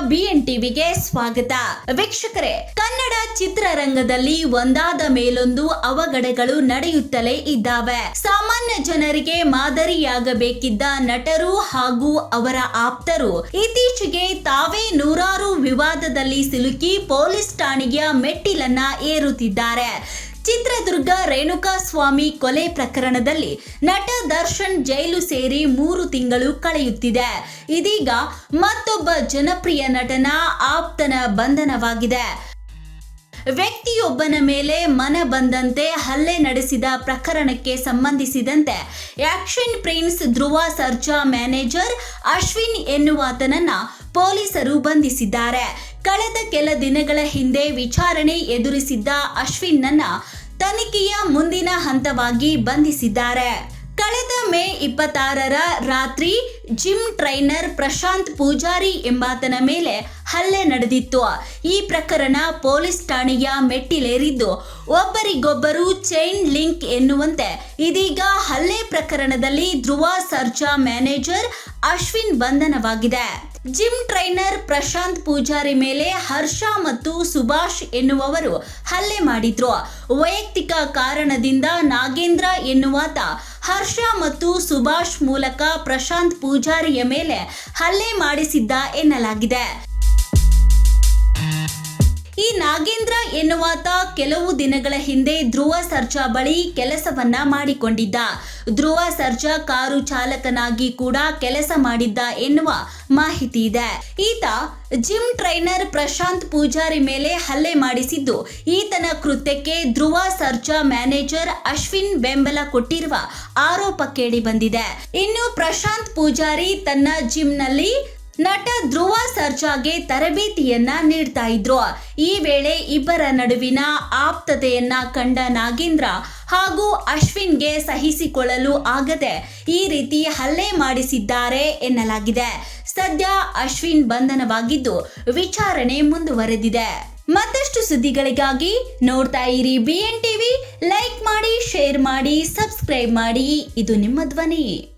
B N ಟಿವಿಗೆ ಸ್ವಾಗತ. ವೀಕ್ಷಕರೇ, ಕನ್ನಡ ಚಿತ್ರರಂಗದಲ್ಲಿ ಒಂದಾದ ಮೇಲೊಂದು ಅವಘಡಗಳು ನಡೆಯುತ್ತಲೇ ಇದ್ದಾವೆ. ಸಾಮಾನ್ಯ ಜನರಿಗೆ ಮಾದರಿಯಾಗಬೇಕಿದ್ದ ನಟರು ಹಾಗೂ ಅವರ ಆಪ್ತರು ಇತ್ತೀಚೆಗೆ ತಾವೇ ನೂರಾರು ವಿವಾದದಲ್ಲಿ ಸಿಲುಕಿ ಪೊಲೀಸ್ ಠಾಣೆಯ ಮೆಟ್ಟಿಲನ್ನ ಏರುತ್ತಿದ್ದಾರೆ. ಚಿತ್ರದುರ್ಗ ರೇಣುಕಾ ಸ್ವಾಮಿ ಕೊಲೆ ಪ್ರಕರಣದಲ್ಲಿ ನಟ ದರ್ಶನ್ ಜೈಲು ಸೇರಿ ಮೂರು ತಿಂಗಳು ಕಳೆಯುತ್ತಿದೆ. ಇದೀಗ ಮತ್ತೊಬ್ಬ ಜನಪ್ರಿಯ ನಟನ ಆಪ್ತನ ಬಂಧನವಾಗಿದೆ. ವ್ಯಕ್ತಿಯೊಬ್ಬನ ಮೇಲೆ ಮನ ಬಂದಂತೆ ಹಲ್ಲೆ ನಡೆಸಿದ ಪ್ರಕರಣಕ್ಕೆ ಸಂಬಂಧಿಸಿದಂತೆ action prince Dhruva Sarja manager Ashwin ಎನ್ನುವಾತನನ್ನ ಪೊಲೀಸರು ಬಂಧಿಸಿದ್ದಾರೆ. ಕಳೆದ ಕೆಲ ದಿನಗಳ ಹಿಂದೆ ವಿಚಾರಣೆ ಎದುರಿಸಿದ್ದ ಅಶ್ವಿನ್ನನ್ನ ತನಿಖೆಯ ಮುಂದಿನ ಹಂತವಾಗಿ ಬಂಧಿಸಿದ್ದಾರೆ. ಕಳೆದ ಮೇ ಇಪ್ಪತ್ತಾರರ ರಾತ್ರಿ ಜಿಮ್ ಟ್ರೈನರ್ ಪ್ರಶಾಂತ್ ಪೂಜಾರಿ ಎಂಬಾತನ ಮೇಲೆ ಹಲ್ಲೆ ನಡೆದಿತ್ತು. ಈ ಪ್ರಕರಣ ಪೊಲೀಸ್ ಠಾಣೆಯ ಮೆಟ್ಟಿಲೇರಿದ್ದು. ಒಬ್ಬರಿಗೊಬ್ಬರು ಚೈನ್ ಲಿಂಕ್ ಎನ್ನುವಂತೆ. ಇದೀಗ ಹಲ್ಲೆ ಪ್ರಕರಣದಲ್ಲಿ ಧ್ರುವ ಸರ್ಜಾ ಮ್ಯಾನೇಜರ್ ಅಶ್ವಿನ್ ಬಂಧನವಾಗಿದೆ. ಜಿಮ್ ಟ್ರೈನರ್ ಪ್ರಶಾಂತ್ ಪೂಜಾರಿ ಮೇಲೆ ಹರ್ಷ ಮತ್ತು ಸುಭಾಷ್ ಎನ್ನುವವರು ಹಲ್ಲೆ ಮಾಡಿದ್ರು. ವೈಯಕ್ತಿಕ ಕಾರಣದಿಂದ ನಾಗೇಂದ್ರ ಎನ್ನುವಾತ ಹರ್ಷ ಮತ್ತು ಸುಭಾಷ್ ಮೂಲಕ ಪ್ರಶಾಂತ್ ಪೂಜಾರಿಯ ಮೇಲೆ ಹಲ್ಲೆ ಮಾಡಿಸಿದ್ದ ಎನ್ನಲಾಗಿದೆ. ಈ ನಾಗೇಂದ್ರ ಎನ್ನುವಾತ ಕೆಲವು ದಿನಗಳ ಹಿಂದೆ ಧ್ರುವ ಸರ್ಜಾ ಬಳಿ ಕೆಲಸವನ್ನ ಮಾಡಿಕೊಂಡಿದ್ದ. ಧ್ರುವ ಸರ್ಜಾ ಕಾರು ಚಾಲಕನಾಗಿ ಕೂಡ ಕೆಲಸ ಮಾಡಿದ್ದ ಎನ್ನುವ ಮಾಹಿತಿ ಇದೆ. ಈತ ಜಿಮ್ ಟ್ರೈನರ್ ಪ್ರಶಾಂತ್ ಪೂಜಾರಿ ಮೇಲೆ ಹಲ್ಲೆ ಮಾಡಿಸಿದ್ದು. ಈತನ ಕೃತ್ಯಕ್ಕೆ ಧ್ರುವ ಸರ್ಜಾ ಮ್ಯಾನೇಜರ್ ಅಶ್ವಿನ್ ಬೆಂಬಲ ಕೊಟ್ಟಿರುವ ಆರೋಪ ಕೇಳಿ ಬಂದಿದೆ. ಇನ್ನು ಪ್ರಶಾಂತ್ ಪೂಜಾರಿ ತನ್ನ ಜಿಮ್ನಲ್ಲಿ ನಟ ಧ್ರುವ ಸರ್ಜಾಗೆ ತರಬೇತಿಯನ್ನ ನೀಡ್ತಾ ಇದ್ರು. ಈ ವೇಳೆ ಇಬ್ಬರ ನಡುವಿನ ಆಪ್ತತೆಯನ್ನ ಕಂಡ ನಾಗೇಂದ್ರ ಹಾಗೂ ಅಶ್ವಿನ್ಗೆ ಸಹಿಸಿಕೊಳ್ಳಲು ಆಗದೆ ಈ ರೀತಿ ಹಲ್ಲೆ ಮಾಡಿಸಿದ್ದಾರೆ ಎನ್ನಲಾಗಿದೆ. ಸದ್ಯ ಅಶ್ವಿನ್ ಬಂಧನವಾಗಿದ್ದು ವಿಚಾರಣೆ ಮುಂದುವರೆದಿದೆ. ಮತ್ತಷ್ಟು ಸುದ್ದಿಗಳಿಗಾಗಿ ನೋಡ್ತಾ ಇರಿ ಬಿ ಎನ್ ಟಿವಿ ಲೈಕ್ ಮಾಡಿ ಶೇರ್ ಮಾಡಿ ಸಬ್ಸ್ಕ್ರೈಬ್ ಮಾಡಿ. ಇದು ನಿಮ್ಮ ಧ್ವನಿ.